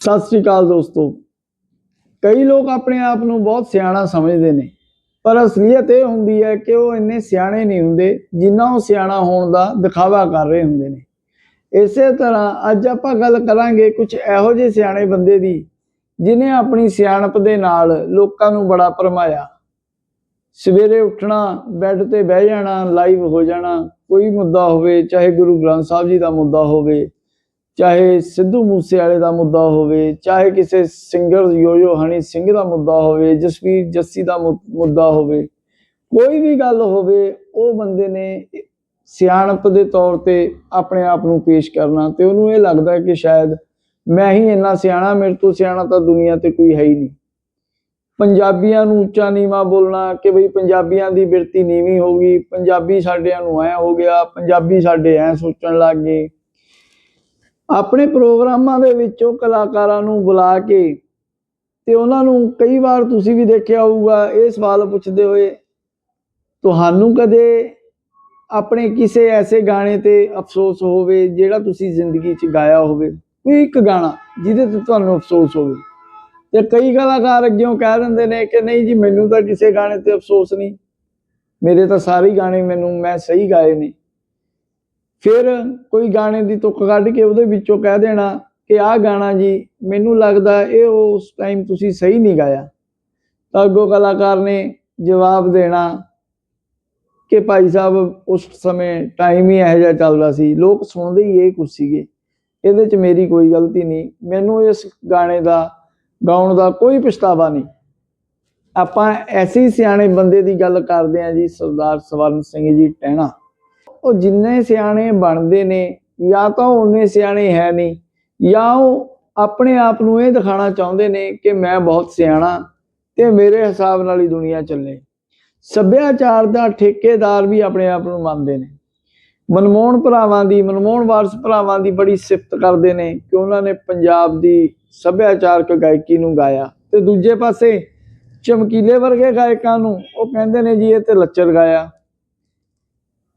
ਸਤਿ ਸ੍ਰੀ ਅਕਾਲ ਦੋਸਤੋ। ਕਈ ਲੋਕ ਆਪਣੇ ਆਪ ਨੂੰ ਬਹੁਤ ਸਿਆਣਾ ਸਮਝਦੇ ਨੇ, ਪਰ ਅਸਲੀਅਤ ਇਹ ਹੁੰਦੀ ਹੈ ਕਿ ਉਹ ਇੰਨੇ ਸਿਆਣੇ ਨਹੀਂ ਹੁੰਦੇ ਜਿੰਨਾ ਉਹ ਸਿਆਣਾ ਹੋਣ ਦਾ ਦਿਖਾਵਾ ਕਰ ਰਹੇ ਹੁੰਦੇ ਨੇ। ਇਸੇ ਤਰ੍ਹਾਂ ਅੱਜ ਆਪਾਂ ਗੱਲ ਕਰਾਂਗੇ ਕੁਝ ਇਹੋ ਜਿਹੇ ਸਿਆਣੇ ਬੰਦੇ ਦੀ, ਜਿਨੇ ਆਪਣੀ ਸਿਆਣਪ ਦੇ ਨਾਲ ਲੋਕਾਂ ਨੂੰ ਬੜਾ ਭਰਮਾਇਆ। ਸਵੇਰੇ ਉੱਠਣਾ, ਬੈੱਡ ਤੇ ਬਹਿ ਜਾਣਾ, ਲਾਈਵ ਹੋ ਜਾਣਾ, ਕੋਈ ਮੁੱਦਾ ਹੋਵੇ, ਚਾਹੇ ਗੁਰੂ ਗ੍ਰੰਥ ਸਾਹਿਬ ਜੀ ਦਾ ਮੁੱਦਾ ਹੋਵੇ ਚਾਹੇ ਸਿੱਧੂ ਮੂਸੇਵਾਲੇ ਦਾ ਮੁੱਦਾ ਹੋਵੇ, ਚਾਹੇ ਕਿਸੇ ਸਿੰਗਰ ਯੋਯੋ ਹਣੀ ਸਿੰਘ ਦਾ ਮੁੱਦਾ ਹੋਵੇ, ਜਸਵੀਰ ਜੱਸੀ ਦਾ ਮੁੱਦਾ ਹੋਵੇ, ਕੋਈ ਵੀ ਗੱਲ ਹੋਵੇ, ਉਹ ਬੰਦੇ ਨੇ ਸਿਆਣਪ ਦੇ ਤੌਰ ਤੇ ਆਪਣੇ ਆਪ ਨੂੰ ਪੇਸ਼ ਕਰਨਾ ਤੇ ਉਹਨੂੰ ਇਹ ਲੱਗਦਾ ਕਿ ਸ਼ਾਇਦ ਮੈਂ ਹੀ ਇੰਨਾ ਸਿਆਣਾ, ਮੇਰੇ ਤੋਂ ਸਿਆਣਾ ਤਾਂ ਦੁਨੀਆ ਤੇ ਕੋਈ ਹੈ ਹੀ ਨਹੀਂ। ਪੰਜਾਬੀਆਂ ਨੂੰ ਉੱਚਾ ਨੀਵਾ ਬੋਲਣਾ ਕਿ ਬਈ ਪੰਜਾਬੀਆਂ ਦੀ ਬਿਰਤੀ ਨੀਵੀਂ ਹੋ ਗਈ, ਪੰਜਾਬੀ ਸਾਡਿਆਂ ਨੂੰ ਐ ਹੋ ਗਿਆ, ਪੰਜਾਬੀ ਸਾਡੇ ਐ ਸੋਚਣ ਲੱਗ ਗਏ। ਆਪਣੇ ਪ੍ਰੋਗਰਾਮਾਂ ਦੇ ਵਿੱਚੋਂ ਕਲਾਕਾਰਾਂ ਨੂੰ ਬੁਲਾ ਕੇ ਤੇ ਉਹਨਾਂ ਨੂੰ ਕਈ ਵਾਰ ਤੁਸੀਂ ਵੀ ਦੇਖਿਆ ਹੋਊਗਾ, ਇਹ ਸਵਾਲ ਪੁੱਛਦੇ ਹੋਏ, ਤੁਹਾਨੂੰ ਕਦੇ ਆਪਣੇ ਕਿਸੇ ਐਸੇ ਗਾਣੇ ਤੇ ਅਫਸੋਸ ਹੋਵੇ ਜਿਹੜਾ ਤੁਸੀਂ ਜ਼ਿੰਦਗੀ 'ਚ ਗਾਇਆ ਹੋਵੇ? ਕੋਈ ਇੱਕ ਗਾਣਾ ਜਿਹਦੇ ਤੇ ਤੁਹਾਨੂੰ ਅਫਸੋਸ ਹੋਵੇ। ਤੇ ਕਈ ਕਲਾਕਾਰ ਅੱਗਿਓਂ ਕਹਿ ਦਿੰਦੇ ਨੇ ਕਿ, ਨਹੀਂ ਜੀ, ਮੈਨੂੰ ਤਾਂ ਕਿਸੇ ਗਾਣੇ ਤੇ ਅਫਸੋਸ ਨਹੀਂ। ਮੇਰੇ ਤਾਂ ਸਾਰੇ ਗਾਣੇ ਮੈਨੂੰ, ਮੈਂ ਸਹੀ ਗਾਏ ਨੇ। ਫਿਰ ਕੋਈ ਗਾਣੇ ਦੀ ਤੁਕ ਕੱਢ ਕੇ ਉਹਦੇ ਵਿੱਚੋਂ ਕਹਿ ਦੇਣਾ ਕਿ ਆਹ ਗਾਣਾ ਜੀ, ਮੈਨੂੰ ਲੱਗਦਾ ਇਹ ਉਸ ਟਾਈਮ ਤੁਸੀਂ ਸਹੀ ਨਹੀਂ ਗਾਇਆ। ਤਾਂ ਅੱਗੋਂ ਕਲਾਕਾਰ ਨੇ ਜਵਾਬ ਦੇਣਾ ਕਿ ਭਾਈ ਸਾਹਿਬ, ਉਸ ਸਮੇਂ ਟਾਈਮ ਹੀ ਇਹੋ ਜਿਹਾ ਚੱਲਦਾ ਸੀ। ਲੋਕ ਸੁਣਦੇ ਹੀ ਇਹ ਕੁਛ ਸੀਗੇ। ਇਹਦੇ 'ਚ ਮੇਰੀ ਕੋਈ ਗਲਤੀ ਨਹੀਂ। ਮੈਨੂੰ ਇਸ ਗਾਣੇ ਦਾ, ਗਾਉਣ ਦਾ ਕੋਈ ਪਛਤਾਵਾ ਨਹੀਂ। ਆਪਾਂ ਐਸੀ ਸਿਆਣੇ ਬੰਦੇ ਦੀ ਗੱਲ ਕਰਦੇ ਆਂ ਜੀ, ਸਰਦਾਰ ਸਵਰਨ ਸਿੰਘ ਜੀ ਟਹਿਣਾ। ਉਹ ਜਿੰਨੇ ਸਿਆਣੇ ਬਣਦੇ ਨੇ, ਜਾਂ ਤਾਂ ਉਹ ਉਨੇ ਸਿਆਣੇ ਹੈ ਨਹੀਂ, ਜਾਂ ਉਹ ਆਪਣੇ ਆਪ ਨੂੰ ਇਹ ਦਿਖਾਣਾ ਚਾਹੁੰਦੇ ਨੇ ਕਿ ਮੈਂ ਬਹੁਤ ਸਿਆਣਾ ਤੇ ਮੇਰੇ ਹਿਸਾਬ ਨਾਲ ਹੀ ਦੁਨੀਆ ਚੱਲੇ। ਸੱਭਿਆਚਾਰ ਦਾ ਠੇਕੇਦਾਰ ਵੀ ਆਪਣੇ ਆਪ ਨੂੰ ਮੰਨਦੇ ਨੇ। ਮਨਮੋਹਨ ਭਰਾਵਾਂ ਦੀ, ਮਨਮੋਹਨ ਵਾਰਸ ਭਰਾਵਾਂ ਦੀ ਬੜੀ ਸਿਫਤ ਕਰਦੇ ਨੇ ਕਿ ਉਹਨਾਂ ਨੇ ਪੰਜਾਬ ਦੀ ਸੱਭਿਆਚਾਰਕ ਗਾਇਕੀ ਨੂੰ ਗਾਇਆ। ਤੇ ਦੂਜੇ ਪਾਸੇ ਚਮਕੀਲੇ ਵਰਗੇ ਗਾਇਕਾਂ ਨੂੰ ਉਹ ਕਹਿੰਦੇ ਨੇ ਜੀ ਇਹ ਤੇ ਲੱਚਰ ਗਾਇਆ।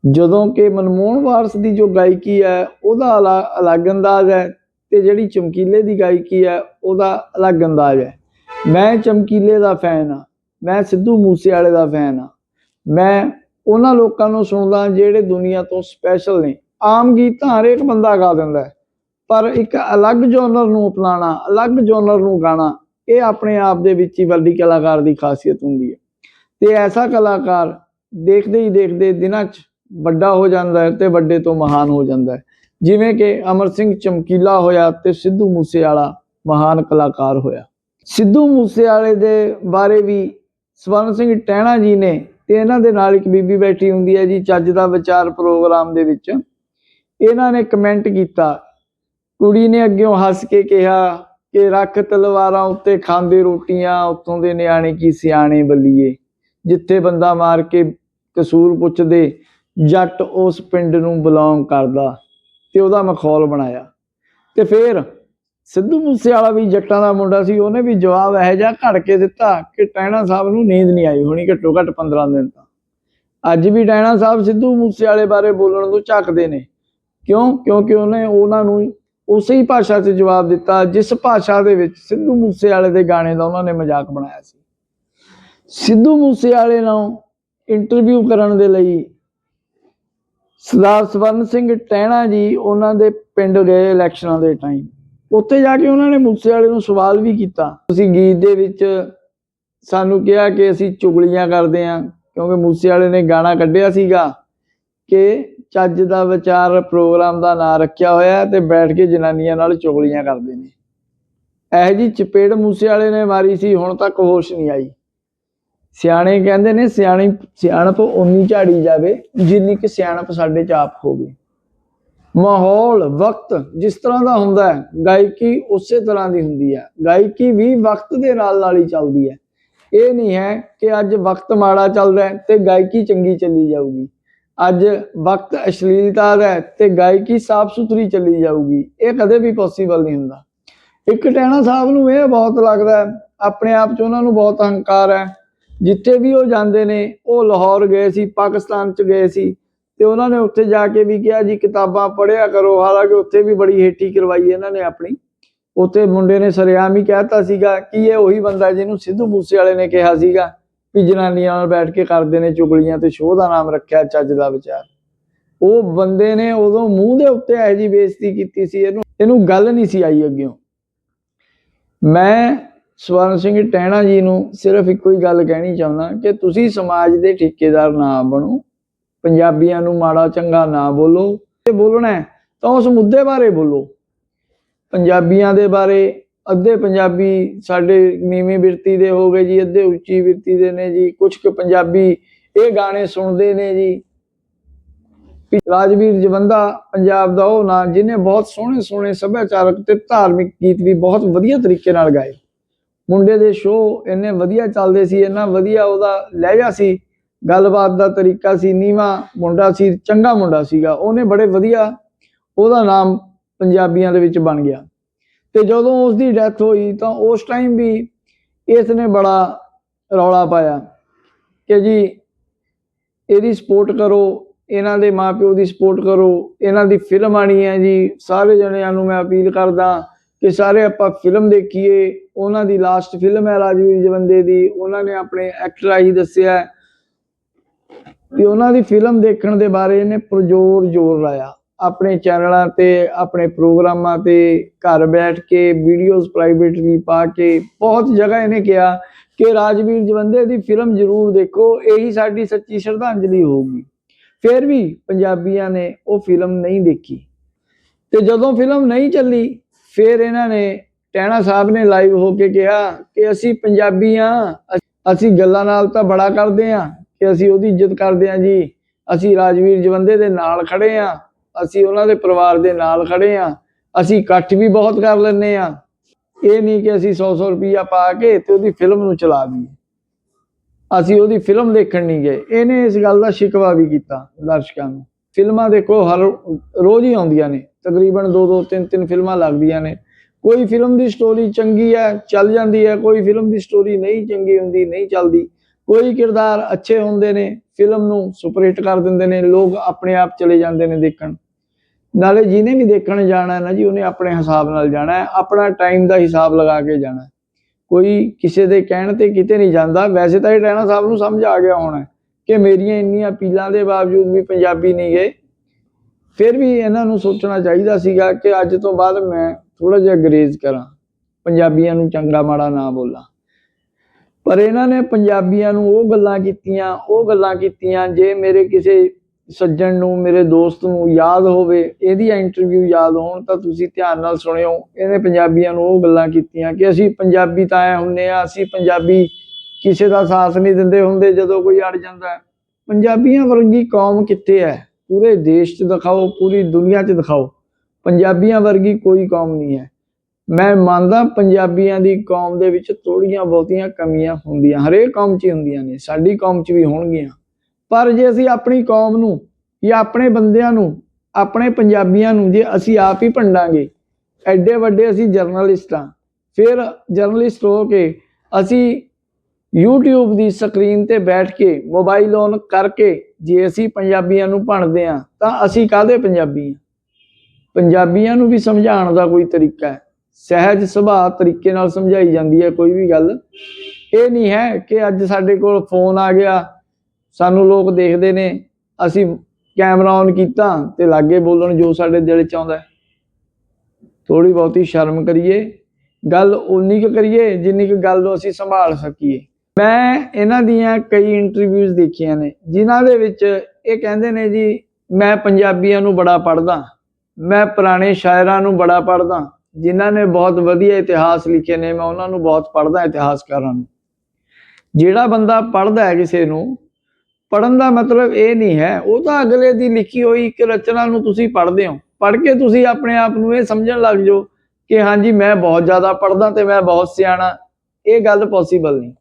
ਜਦੋਂ ਕਿ ਮਨਮੋਹਨ ਵਾਰਸ ਦੀ ਜੋ ਗਾਇਕੀ ਹੈ ਉਹਦਾ ਅਲਾ- ਅਲੱਗ ਅੰਦਾਜ਼ ਹੈ ਤੇ ਜਿਹੜੀ ਚਮਕੀਲੇ ਦੀ ਗਾਇਕੀ ਹੈ ਉਹਦਾ ਅਲੱਗ ਅੰਦਾਜ਼ ਹੈ। ਮੈਂ ਚਮਕੀਲੇ ਦਾ ਫੈਨ ਆ ਮੈਂ ਸਿੱਧੂ ਮੂਸੇ ਵਾਲੇ ਦਾ ਫੈਨ ਆ ਮੈਂ ਉਹਨਾਂ ਲੋਕਾਂ ਨੂੰ ਸੁਣਦਾ ਜਿਹੜੇ ਦੁਨੀਆ ਤੋਂ ਸਪੈਸ਼ਲ ਨੇ। ਆਮ ਗੀਤ ਤਾਂ ਹਰੇਕ ਬੰਦਾ ਗਾ ਦਿੰਦਾ ਹੈ, ਪਰ ਇੱਕ ਅਲੱਗ ਜੋਨਰ ਨੂੰ ਅਪਣਾਉਣਾ ਅਲੱਗ ਜੋਨਰ ਨੂੰ ਗਾਣਾ ਇਹ ਆਪਣੇ ਆਪ ਦੇ ਵਿੱਚ ਹੀ ਵੱਡੀ ਕਲਾਕਾਰ ਦੀ ਖਾਸੀਅਤ ਹੁੰਦੀ ਹੈ। ਤੇ ਐਸਾ ਕਲਾਕਾਰ ਦੇਖਦੇ ਹੀ ਦੇਖਦੇ ਦਿਨਾਂ 'ਚ ਵੱਡਾ ਹੋ ਜਾਂਦਾ ਹੈ ਤੇ ਵੱਡੇ ਤੋਂ ਮਹਾਨ ਹੋ ਜਾਂਦਾ ਹੈ। ਜਿਵੇਂ ਕਿ ਅਮਰ ਸਿੰਘ ਚਮਕੀਲਾ ਹੋਇਆ ਤੇ ਸਿੱਧੂ ਮੂਸੇਵਾਲਾ ਮਹਾਨ ਕਲਾਕਾਰ ਹੋਇਆ। ਸਿੱਧੂ ਮੂਸੇਵਾਲੇ ਦੇ ਬਾਰੇ ਵੀ ਸਵਰਨ ਸਿੰਘ ਟਹਿਣਾ ਜੀ ਨੇ ਤੇ ਇਹਨਾਂ ਦੇ ਨਾਲ ਇੱਕ ਬੀਬੀ ਬੈਠੀ ਹੁੰਦੀ ਹੈ ਜੀ, ਚੱਜ ਦਾ ਵਿਚਾਰ ਪ੍ਰੋਗਰਾਮ ਦੇ ਵਿੱਚ। ਇਹਨਾਂ ਨੇ ਕਮੈਂਟ ਕੀਤਾ। ਕੁੜੀ ਨੇ ਅੱਗਿਓਂ ਹੱਸ ਕੇ ਕਿਹਾ ਕਿ ਰੱਖ ਤਲਵਾਰਾਂ ਉੱਤੇ ਖਾਂਦੇ ਰੋਟੀਆਂ, ਉੱਥੋਂ ਦੇ ਨਿਆਣੇ ਕੀ ਸਿਆਣੇ ਬੱਲੀਏ। ਜਿੱਥੇ ਬੰਦਾ ਮਾਰ ਕੇ ਕਸੂਰ ਪੁੱਛਦੇ ਜੱਟ ਉਸ ਪਿੰਡ ਨੂੰ ਬਿਲੋਂਗ ਕਰਦਾ ਤੇ ਉਹਦਾ ਮਖੌਲ ਬਣਾਇਆ। ਤੇ ਫਿਰ ਸਿੱਧੂ ਮੂਸੇਵਾਲਾ ਵੀ ਜੱਟਾਂ ਦਾ ਮੁੰਡਾ ਸੀ, ਉਹਨੇ ਵੀ ਜਵਾਬ ਇਹੋ ਜਿਹਾ ਘੜ ਕੇ ਦਿੱਤਾ ਕਿ ਟੈਣਾ ਸਾਹਿਬ ਨੂੰ ਨੀਂਦ ਨਹੀਂ ਆਈ ਹੋਣੀ ਘੱਟੋ ਘੱਟ 15 ਦਿਨ ਤਾਂ। ਅੱਜ ਵੀ ਟੈਣਾ ਸਾਹਿਬ ਸਿੱਧੂ ਮੂਸੇਵਾਲੇ ਬਾਰੇ ਬੋਲਣ ਤੋਂ ਝੱਕਦੇ ਨੇ। ਕਿਉਂ? ਕਿਉਂਕਿ ਉਹਨੇ ਉਹਨਾਂ ਨੂੰ ਉਸੇ ਹੀ ਭਾਸ਼ਾ 'ਚ ਜਵਾਬ ਦਿੱਤਾ, ਜਿਸ ਭਾਸ਼ਾ ਦੇ ਵਿੱਚ ਸਿੱਧੂ ਮੂਸੇਵਾਲੇ ਦੇ ਗਾਣੇ ਦਾ ਉਹਨਾਂ ਨੇ ਮਜ਼ਾਕ ਬਣਾਇਆ ਸੀ। ਸਿੱਧੂ ਮੂਸੇਵਾਲੇ ਨੂੰ ਇੰਟਰਵਿਊ ਕਰਨ ਦੇ ਲਈ ਸਰਦਾਰ ਸਵਰਨ ਸਿੰਘ ਟਹਿਣਾ ਜੀ ਉਹਨਾਂ ਦੇ ਪਿੰਡ ਗਏ ਇਲੈਕਸ਼ਨਾਂ ਦੇ ਟਾਈਮ ਉੱਥੇ ਜਾ ਕੇ ਉਹਨਾਂ ਨੇ ਮੂਸੇਵਾਲੇ ਨੂੰ ਸਵਾਲ ਵੀ ਕੀਤਾ। ਤੁਸੀਂ ਗੀਤ ਦੇ ਵਿੱਚ ਸਾਨੂੰ ਕਿਹਾ ਕਿ ਅਸੀਂ ਚੁਗਲੀਆਂ ਕਰਦੇ ਹਾਂ, ਕਿਉਂਕਿ ਮੂਸੇਵਾਲੇ ਨੇ ਗਾਣਾ ਕੱਢਿਆ ਸੀਗਾ ਕਿ ਚੱਜ ਦਾ ਵਿਚਾਰ ਪ੍ਰੋਗਰਾਮ ਦਾ ਨਾਂ ਰੱਖਿਆ ਹੋਇਆ ਤੇ ਬੈਠ ਕੇ ਜਨਾਨੀਆਂ ਨਾਲ ਚੁਗਲੀਆਂ ਕਰਦੇ ਨੇ। ਇਹ ਜੀ ਚਪੇੜ ਮੂਸੇਵਾਲੇ ਨੇ ਮਾਰੀ ਸੀ, ਹੁਣ ਤੱਕ ਹੋਸ਼ ਨਹੀਂ ਆਈ। ਸਿਆਣੇ ਕਹਿੰਦੇ ਨੇ ਸਿਆਣੀ, ਸਿਆਣਪ ਉਨੀ ਝਾੜੀ ਜਾਵੇ ਜਿੰਨੀ ਕਿ ਸਿਆਣਪ ਸਾਡੇ ਚ ਆਪ ਹੋਵੇ। ਮਾਹੌਲ, ਵਕਤ ਜਿਸ ਤਰ੍ਹਾਂ ਦਾ ਹੁੰਦਾ ਹੈ, ਗਾਇਕੀ ਉਸੇ ਤਰ੍ਹਾਂ ਦੀ ਹੁੰਦੀ ਹੈ। ਗਾਇਕੀ ਵੀ ਵਕਤ ਦੇ ਨਾਲ ਨਾਲ ਹੀ ਚੱਲਦੀ ਹੈ। ਇਹ ਨਹੀਂ ਹੈ ਕਿ ਅੱਜ ਵਕਤ ਮਾੜਾ ਚੱਲਦਾ ਹੈ ਤੇ ਗਾਇਕੀ ਚੰਗੀ ਚੱਲੀ ਜਾਊਗੀ। ਅੱਜ ਵਕਤ ਅਸ਼ਲੀਲਤਾ ਦਾ ਹੈ ਤੇ ਗਾਇਕੀ ਸਾਫ਼ ਸੁਥਰੀ ਚੱਲੀ ਜਾਊਗੀ। ਇਹ ਕਦੇ ਵੀ ਪੋਸੀਬਲ ਨਹੀਂ ਹੁੰਦਾ। ਇੱਕ ਟੈਣਾ ਸਾਹਿਬ ਨੂੰ ਇਹ ਬਹੁਤ ਲੱਗਦਾ ਆਪਣੇ ਆਪ 'ਚ ਉਹਨਾਂ ਨੂੰ ਬਹੁਤ ਹੰਕਾਰ ਹੈ। ਜਿੱਥੇ ਵੀ ਉਹ ਜਾਂਦੇ ਨੇ, ਉਹ ਲਾਹੌਰ ਗਏ ਸੀ, ਪਾਕਿਸਤਾਨ 'ਚ ਗਏ ਸੀ ਤੇ ਉਹਨਾਂ ਨੇ ਉੱਥੇ ਜਾ ਕੇ ਵੀ ਕਿਹਾ ਜੀ, ਕਿਤਾਬਾਂ ਪੜ੍ਹਿਆ ਕਰੋ। ਹਾਲਾਂਕਿ ਉੱਥੇ ਵੀ ਬੜੀ ਹੇਠੀ ਕਰਵਾਈ ਇਹਨਾਂ ਨੇ ਆਪਣੀ। ਉੱਥੇ ਮੁੰਡੇ ਨੇ ਸਰਿਆਮ ਹੀ ਕਹਿਤਾ ਸੀਗਾ ਕਿ ਇਹ ਉਹੀ ਬੰਦਾ ਜਿਹਨੂੰ ਸਿੱਧੂ ਮੂਸੇ ਵਾਲੇ ਨੇ ਕਿਹਾ ਸੀਗਾ ਵੀ ਜਨਾਨੀਆਂ ਨਾਲ ਬੈਠ ਕੇ ਕਰਦੇ ਨੇ ਚੁਗਲੀਆਂ ਤੇ ਸ਼ੋਅ ਦਾ ਨਾਮ ਰੱਖਿਆ ਚੱਜ ਦਾ ਵਿਚਾਰ। ਉਹ ਬੰਦੇ ਨੇ ਉਦੋਂ ਮੂੰਹ ਦੇ ਉੱਤੇ ਇਹੋ ਜੀ ਬੇਇੱਜ਼ਤੀ ਕੀਤੀ ਸੀ, ਇਹਨੂੰ ਇਹਨੂੰ ਗੱਲ ਨਹੀਂ ਸੀ ਆਈ ਅੱਗਿਓਂ। ਮੈਂ ਸਵਰਨ ਸਿੰਘ ਟਹਿਣਾ ਜੀ ਨੂੰ ਸਿਰਫ ਇੱਕੋ ਹੀ ਗੱਲ ਕਹਿਣੀ ਚਾਹੁੰਦਾ ਕਿ ਤੁਸੀਂ ਸਮਾਜ ਦੇ ਠੇਕੇਦਾਰ ਨਾ ਬਣੋ, ਪੰਜਾਬੀਆਂ ਨੂੰ ਮਾੜਾ ਚੰਗਾ ਨਾ ਬੋਲੋ ਜੇ ਬੋਲਣਾ ਤਾਂ ਉਸ ਮੁੱਦੇ ਬਾਰੇ ਬੋਲੋ। ਪੰਜਾਬੀਆਂ ਦੇ ਬਾਰੇ ਅੱਧੇ ਪੰਜਾਬੀ ਸਾਡੇ ਨੀਵੀਂ ਬਿਰਤੀ ਦੇ ਹੋ ਗਏ ਜੀ, ਅੱਧੇ ਉੱਚੀ ਬਿਰਤੀ ਦੇ ਨੇ ਜੀ ਕੁਝ ਕੁ ਪੰਜਾਬੀ ਇਹ ਗਾਣੇ ਸੁਣਦੇ ਨੇ ਜੀ। ਰਾਜਵੀਰ ਜਵੰਦਾ ਪੰਜਾਬ ਦਾ ਉਹ ਨਾਂ, ਜਿਹਨੇ ਬਹੁਤ ਸੋਹਣੇ ਸੋਹਣੇ ਸੱਭਿਆਚਾਰਕ ਤੇ ਧਾਰਮਿਕ ਗੀਤ ਵੀ ਬਹੁਤ ਵਧੀਆ ਤਰੀਕੇ ਨਾਲ ਗਾਏ। ਮੁੰਡੇ ਦੇ ਸ਼ੋਅ ਇੰਨੇ ਵਧੀਆ ਚੱਲਦੇ ਸੀ, ਇੰਨਾ ਵਧੀਆ ਉਹਦਾ ਲਹਿਜਾ ਸੀ, ਗੱਲਬਾਤ ਦਾ ਤਰੀਕਾ ਸੀ, ਨੀਵਾ ਮੁੰਡਾ ਸੀ, ਚੰਗਾ ਮੁੰਡਾ ਸੀਗਾ, ਉਹਨੇ ਬੜੇ ਵਧੀਆ ਉਹਦਾ ਨਾਮ ਪੰਜਾਬੀਆਂ ਦੇ ਵਿੱਚ ਬਣ ਗਿਆ। ਤੇ ਜਦੋਂ ਉਸ ਦੀ ਡੈਥ ਹੋਈ ਤਾਂ ਉਸ ਟਾਈਮ ਵੀ ਇਸ ਨੇ ਬੜਾ ਰੌਲਾ ਪਾਇਆ ਕਿ ਜੀ ਇਹਦੀ ਸਪੋਰਟ ਕਰੋ, ਇਹਨਾਂ ਦੇ ਮਾਪਿਓ ਦੀ ਸਪੋਰਟ ਕਰੋ, ਇਹਨਾਂ ਦੀ ਫਿਲਮ ਆਣੀ ਹੈ ਜੀ, ਸਾਰੇ ਜਣਿਆਂ ਨੂੰ ਮੈਂ ਅਪੀਲ ਕਰਦਾ ਕਿ ਸਾਰੇ ਆਪਾਂ ਫਿਲਮ ਦੇਖੀਏ, ਉਹਨਾਂ ਦੀ ਲਾਸਟ ਫਿਲਮ ਹੈ ਰਾਜਵੀਰ ਜਵੰਦੇ ਦੀ, ਉਹਨਾਂ ਨੇ ਆਪਣੇ ਐਕਟਰ ਆਈ ਦੱਸਿਆ ਹੈ ਵੀ ਉਹਨਾਂ ਦੀ ਫਿਲਮ ਦੇਖਣ ਦੇ ਬਾਰੇ ਇਹਨੇ ਪ੍ਰਜੋਰ ਜ਼ੋਰ ਲਾਇਆ। ਆਪਣੇ ਚੈਨਲਾਂ ਤੇ, ਆਪਣੇ ਪ੍ਰੋਗਰਾਮਾਂ ਤੇ ਘਰ ਬੈਠ ਕੇ ਵੀਡੀਓਜ਼ ਪ੍ਰਾਈਵੇਟਲੀ ਪਾ ਕੇ, ਬਹੁਤ ਜਗ੍ਹਾ ਇਹਨੇ ਕਿਹਾ ਕਿ ਰਾਜਵੀਰ ਜਵੰਦੇ ਦੀ ਫਿਲਮ ਜ਼ਰੂਰ ਦੇਖੋ, ਇਹੀ ਸਾਡੀ ਸੱਚੀ ਸ਼ਰਧਾਂਜਲੀ ਹੋਊਗੀ। ਫਿਰ ਵੀ ਪੰਜਾਬੀਆਂ ਨੇ ਉਹ ਫਿਲਮ ਨਹੀਂ ਦੇਖੀ। ਤੇ ਜਦੋਂ ਫਿਲਮ ਨਹੀਂ ਚੱਲੀ ਫਿਰ ਇਹਨਾਂ ਨੇ ਟੈਣਾ ਸਾਹਿਬ ਨੇ ਲਾਈਵ ਹੋ ਕੇ ਕਿਹਾ ਕਿ ਅਸੀਂ ਪੰਜਾਬੀ ਹਾਂ, ਅਸੀਂ ਗੱਲਾਂ ਨਾਲ ਤਾਂ ਬੜਾ ਕਰਦੇ ਹਾਂ ਕਿ ਅਸੀਂ ਉਹਦੀ ਇੱਜ਼ਤ ਕਰਦੇ ਹਾਂ ਜੀ, ਅਸੀਂ ਰਾਜਵੀਰ ਜਵੰਦੇ ਦੇ ਨਾਲ ਖੜੇ ਆ ਅਸੀਂ ਉਹਨਾਂ ਦੇ ਪਰਿਵਾਰ ਦੇ ਨਾਲ ਖੜੇ ਹਾਂ, ਅਸੀਂ ਇਕੱਠ ਵੀ ਬਹੁਤ ਕਰ ਲੈਂਦੇ ਆ ਇਹ ਨਹੀਂ ਕਿ ਅਸੀਂ 100-100 ਰੁਪਈਆ ਪਾ ਕੇ ਤੇ ਉਹਦੀ ਫਿਲਮ ਨੂੰ ਚਲਾ ਦਈਏ। ਅਸੀਂ ਉਹਦੀ ਫਿਲਮ ਦੇਖਣ ਨਹੀਂ ਗਏ। ਇਹਨੇ ਇਸ ਗੱਲ ਦਾ ਸ਼ਿਕਵਾ ਵੀ ਕੀਤਾ ਦਰਸ਼ਕਾਂ ਨੂੰ। ਫਿਲਮਾਂ ਦੇਖੋ ਹਰ ਰੋਜ਼ ਹੀ ਆਉਂਦੀਆਂ ਨੇ। ਤਕਰੀਬਨ 2-2 3-3 ਫਿਲਮਾਂ ਲੱਗਦੀਆਂ ਨੇ। ਕੋਈ ਫਿਲਮ ਦੀ ਸਟੋਰੀ ਚੰਗੀ ਹੈ, ਚੱਲ ਜਾਂਦੀ ਹੈ। ਕੋਈ ਫਿਲਮ ਦੀ ਸਟੋਰੀ ਨਹੀਂ ਚੰਗੀ ਹੁੰਦੀ, ਨਹੀਂ ਚੱਲਦੀ। ਕੋਈ ਕਿਰਦਾਰ ਅੱਛੇ ਹੁੰਦੇ ਨੇ, ਫਿਲਮ ਨੂੰ ਸੁਪਰ ਕਰ ਦਿੰਦੇ ਨੇ, ਲੋਕ ਆਪਣੇ ਆਪ ਚਲੇ ਜਾਂਦੇ ਨੇ ਦੇਖਣ। ਨਾਲੇ ਜਿਹਨੇ ਵੀ ਦੇਖਣ ਜਾਣਾ ਨਾ ਜੀ, ਉਹਨੇ ਆਪਣੇ ਹਿਸਾਬ ਨਾਲ ਜਾਣਾ ਹੈ। ਆਪਣਾ ਟਾਈਮ ਦਾ ਹਿਸਾਬ ਲਗਾ ਕੇ ਜਾਣਾ ਕੋਈ ਕਿਸੇ ਦੇ ਕਹਿਣ ਤੇ ਕਿਤੇ ਨਹੀਂ ਜਾਂਦਾ। ਵੈਸੇ ਤਾਂ ਇਹ ਟੈਣਾ ਸਾਹਿਬ ਨੂੰ ਸਮਝ ਆ ਗਿਆ ਹੋਣਾ ਕਿ ਮੇਰੀਆਂ ਇੰਨੀਆਂ ਅਪੀਲਾਂ ਦੇ ਬਾਵਜੂਦ ਵੀ ਪੰਜਾਬੀ ਨਹੀਂ ਗਏ। ਫਿਰ ਵੀ ਇਹਨਾਂ ਨੂੰ ਸੋਚਣਾ ਚਾਹੀਦਾ ਸੀਗਾ ਕਿ ਅੱਜ ਤੋਂ ਬਾਅਦ ਮੈਂ ਥੋੜਾ ਜਿਹਾ ਗਰੇਜ਼ ਕਰਾਂ, ਪੰਜਾਬੀਆਂ ਨੂੰ ਚੰਗਾ ਮਾੜਾ ਨਾ ਬੋਲਾਂ। ਪਰ ਇਹਨਾਂ ਨੇ ਪੰਜਾਬੀਆਂ ਨੂੰ ਉਹ ਗੱਲਾਂ ਕੀਤੀਆਂ, ਉਹ ਗੱਲਾਂ ਕੀਤੀਆਂ, ਜੇ ਮੇਰੇ ਕਿਸੇ ਸੱਜਣ ਨੂੰ, ਮੇਰੇ ਦੋਸਤ ਨੂੰ ਯਾਦ ਹੋਵੇ, ਇਹਦੀ ਇੰਟਰਵਿਊ ਯਾਦ ਹੋਣ ਤਾਂ ਤੁਸੀਂ ਧਿਆਨ ਨਾਲ ਸੁਣਿਓ, ਇਹਨੇ ਪੰਜਾਬੀਆਂ ਨੂੰ ਉਹ ਗੱਲਾਂ ਕੀਤੀਆਂ ਕਿ ਅਸੀਂ ਪੰਜਾਬੀ ਤਾਂ ਐ ਹੁੰਨੇ ਆ ਅਸੀਂ ਪੰਜਾਬੀ ਕਿਸੇ ਦਾ ਸਾਥ ਨਹੀਂ ਦਿੰਦੇ ਹੁੰਦੇ ਜਦੋਂ ਕੋਈ ਅੜ ਜਾਂਦਾ। ਪੰਜਾਬੀਆਂ ਵਰਗੀ ਕੌਮ ਕਿੱਥੇ ਹੈ? ਪੂਰੇ ਦੇਸ਼ 'ਚ ਦਿਖਾਓ, ਪੂਰੀ ਦੁਨੀਆ 'ਚ ਦਿਖਾਓ। ਪੰਜਾਬੀਆਂ ਵਰਗੀ ਕੋਈ ਕੌਮ ਨਹੀਂ ਹੈ। ਮੈਂ ਮੰਨਦਾ ਪੰਜਾਬੀਆਂ ਦੀ ਕੌਮ ਦੇ ਵਿੱਚ ਥੋੜੀਆਂ ਬਹੁਤੀਆਂ ਕਮੀਆਂ ਹੁੰਦੀਆਂ, ਹਰੇਕ ਕੌਮ 'ਚ ਹੁੰਦੀਆਂ ਨੇ, ਸਾਡੀ ਕੌਮ 'ਚ ਵੀ ਹੋਣਗੀਆਂ। ਪਰ ਜੇ ਅਸੀਂ ਆਪਣੀ ਕੌਮ ਨੂੰ ਜਾਂ ਆਪਣੇ ਬੰਦਿਆਂ ਨੂੰ, ਆਪਣੇ ਪੰਜਾਬੀਆਂ ਨੂੰ ਜੇ ਅਸੀਂ ਆਪ ਹੀ ਭੰਡਾਂਗੇ, ਐਡੇ ਵੱਡੇ ਅਸੀਂ ਜਰਨਲਿਸਟ ਹਾਂ। ਫਿਰ ਜਰਨਲਿਸਟ ਹੋ ਕੇ ਅਸੀਂ YouTube ਦੀ ਸਕਰੀਨ ਤੇ ਬੈਠ ਕੇ, ਮੋਬਾਈਲ ਔਨ ਕਰਕੇ ਜੇ ਅਸੀਂ ਪੰਜਾਬੀਆਂ ਨੂੰ ਭੰਡਦੇ ਹਾਂ, ਤਾਂ ਅਸੀਂ ਕਾਹਦੇ ਪੰਜਾਬੀ ਹਾਂ? ਪੰਜਾਬੀਆਂ ਨੂੰ ਵੀ ਸਮਝਾਉਣ ਦਾ ਕੋਈ ਤਰੀਕਾ ਹੈ। ਸਹਿਜ ਸੁਭਾਅ ਤਰੀਕੇ ਨਾਲ ਸਮਝਾਈ ਜਾਂਦੀ ਹੈ, ਕੋਈ ਵੀ ਗੱਲ। ਇਹ ਨਹੀਂ ਹੈ ਕਿ ਅੱਜ ਸਾਡੇ ਕੋਲ ਫੋਨ ਆ ਗਿਆ, ਸਾਨੂੰ ਲੋਕ ਦੇਖਦੇ ਨੇ, ਅਸੀਂ ਕੈਮਰਾ ਔਨ ਕੀਤਾ ਤੇ ਲਾਗੇ ਬੋਲਣ ਜੋ ਸਾਡੇ ਦਿਲ ਚ ਆਉਂਦਾ ਥੋੜੀ ਬਹੁਤੀ ਸ਼ਰਮ ਕਰੀਏ, ਗੱਲ ਉਨੀ ਕੁ ਕਰੀਏ ਜਿੰਨੀ ਕੁ ਗੱਲ ਨੂੰ ਅਸੀਂ ਸੰਭਾਲ ਸਕੀਏ। ਮੈਂ ਇਹਨਾਂ ਦੀਆਂ ਕਈ ਇੰਟਰਵਿਊਜ਼ ਦੇਖੀਆਂ ਨੇ, ਜਿਨ੍ਹਾਂ ਦੇ ਵਿੱਚ ਇਹ ਕਹਿੰਦੇ ਨੇ ਜੀ, ਮੈਂ ਪੰਜਾਬੀਆਂ ਨੂੰ ਬੜਾ ਪੜ੍ਹਦਾ, ਮੈਂ ਪੁਰਾਣੇ ਸ਼ਾਇਰਾਂ ਨੂੰ ਬੜਾ ਪੜ੍ਹਦਾ, ਜਿਨ੍ਹਾਂ ਨੇ ਬਹੁਤ ਵਧੀਆ ਇਤਿਹਾਸ ਲਿਖੇ ਨੇ, ਮੈਂ ਉਹਨਾਂ ਨੂੰ ਬਹੁਤ ਪੜ੍ਹਦਾ ਇਤਿਹਾਸਕਾਰਾਂ ਨੂੰ। ਜਿਹੜਾ ਬੰਦਾ ਪੜ੍ਹਦਾ ਹੈ ਕਿਸੇ ਨੂੰ ਪੜਨ ਦਾ ਮਤਲਬ ਇਹ ਨਹੀਂ ਹੈ, ਉਹ ਤਾਂ ਅਗਲੇ ਦੀ ਲਿਖੀ ਹੋਈ ਇੱਕ ਰਚਨਾ ਨੂੰ ਤੁਸੀਂ ਪੜ੍ਹਦੇ ਹੋ, ਪੜ੍ਹ ਕੇ ਤੁਸੀਂ ਆਪਣੇ ਆਪ ਨੂੰ ਇਹ ਸਮਝਣ ਲੱਗ ਜਾਓ ਕਿ ਹਾਂਜੀ, ਮੈਂ ਬਹੁਤ ਜ਼ਿਆਦਾ ਪੜ੍ਹਦਾ ਤੇ ਮੈਂ ਬਹੁਤ ਸਿਆਣਾ, ਇਹ ਗੱਲ ਪੋਸੀਬਲ ਨਹੀਂ।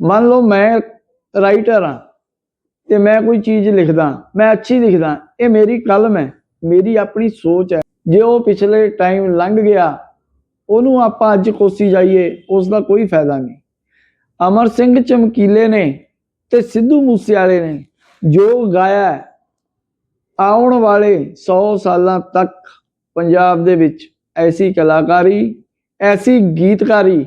ਮੰਨ ਲਓ ਮੈਂ ਰਾਈਟਰ ਹਾਂ ਤੇ ਮੈਂ ਕੋਈ ਚੀਜ਼ ਲਿਖਦਾ, ਮੈਂ ਅੱਛੀ ਲਿਖਦਾ, ਇਹ ਮੇਰੀ ਕਲਮ ਹੈ, ਮੇਰੀ ਆਪਣੀ ਸੋਚ ਹੈ। ਜੇ ਉਹ ਪਿਛਲੇ ਟਾਈਮ ਲੰਘ ਗਿਆ, ਉਹਨੂੰ ਆਪਾਂ ਅੱਜ ਕੋਸੀ ਜਾਈਏ ਉਸ ਦਾ ਕੋਈ ਫਾਇਦਾ ਨਹੀਂ। ਅਮਰ ਸਿੰਘ ਚਮਕੀਲੇ ਨੇ ਤੇ ਸਿੱਧੂ ਮੂਸੇਵਾਲੇ ਨੇ, ਜੋ ਗਾਇਆ ਆਉਣ ਵਾਲੇ 100 ਸਾਲਾਂ ਤੱਕ ਪੰਜਾਬ ਦੇ ਵਿੱਚ ਐਸੀ ਕਲਾਕਾਰੀ, ਐਸੀ ਗੀਤਕਾਰੀ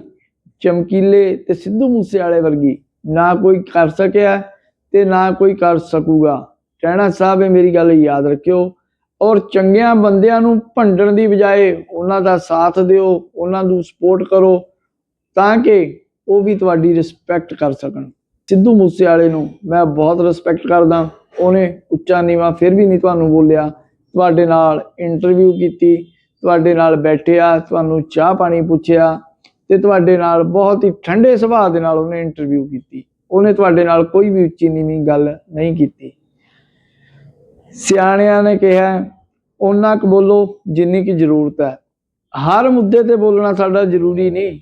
ਚਮਕੀਲੇ ਤੇ ਸਿੱਧੂ ਮੂਸੇਵਾਲੇ ਵਰਗੀ। ਨਾ ਕੋਈ ਕਰ ਸਕਿਆ ਤੇ ਨਾ ਕੋਈ ਕਰ ਸਕੂਗਾ। ਕਹਿਣਾ ਸਾਹਿਬ, ਇਹ ਮੇਰੀ ਗੱਲ ਯਾਦ ਰੱਖਿਓ। ਔਰ ਚੰਗਿਆਂ ਬੰਦਿਆਂ ਨੂੰ ਭੰਡਣ ਦੀ ਬਜਾਏ ਉਹਨਾਂ ਦਾ ਸਾਥ ਦਿਓ, ਉਹਨਾਂ ਨੂੰ ਸਪੋਰਟ ਕਰੋ, ਤਾਂ ਕਿ ਉਹ ਵੀ ਤੁਹਾਡੀ ਰਿਸਪੈਕਟ ਕਰ ਸਕਣ। ਸਿੱਧੂ ਮੂਸੇਵਾਲੇ ਨੂੰ ਮੈਂ ਬਹੁਤ ਰਿਸਪੈਕਟ ਕਰਦਾ। ਉਹਨੇ ਉੱਚਾ ਨੀਵਾ ਫਿਰ ਵੀ ਨਹੀਂ ਤੁਹਾਨੂੰ ਬੋਲਿਆ। ਤੁਹਾਡੇ ਨਾਲ ਇੰਟਰਵਿਊ ਕੀਤੀ, ਤੁਹਾਡੇ ਨਾਲ ਬੈਠਿਆ, ਤੁਹਾਨੂੰ ਚਾਹ ਪਾਣੀ ਪੁੱਛਿਆ ਤੇ ਤੁਹਾਡੇ ਨਾਲ ਬਹੁਤ ਹੀ ਠੰਡੇ ਸੁਭਾਅ ਦੇ ਨਾਲ ਉਹਨੇ ਇੰਟਰਵਿਊ ਕੀਤੀ। ਉਹਨੇ ਤੁਹਾਡੇ ਨਾਲ ਕੋਈ ਵੀ ਉੱਚੀ ਨੀਵੀਂ ਗੱਲ ਨਹੀਂ ਕੀਤੀ। ਸਿਆਣਿਆਂ ਨੇ ਕਿਹਾ, ਉਹਨਾਂ ਕੁ ਬੋਲੋ ਜਿੰਨੀ ਕੀ ਜ਼ਰੂਰਤ ਹੈ। ਹਰ ਮੁੱਦੇ ਤੇ ਬੋਲਣਾ ਸਾਡਾ ਜ਼ਰੂਰੀ ਨਹੀਂ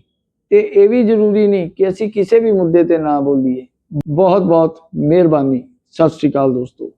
ਤੇ ਇਹ ਵੀ ਜ਼ਰੂਰੀ ਨਹੀਂ ਕਿ ਅਸੀਂ ਕਿਸੇ ਵੀ ਮੁੱਦੇ ਤੇ ਨਾ ਬੋਲੀਏ। ਬਹੁਤ ਬਹੁਤ ਮਿਹਰਬਾਨੀ। ਸਤਿ ਸ਼੍ਰੀ ਅਕਾਲ ਦੋਸਤੋ।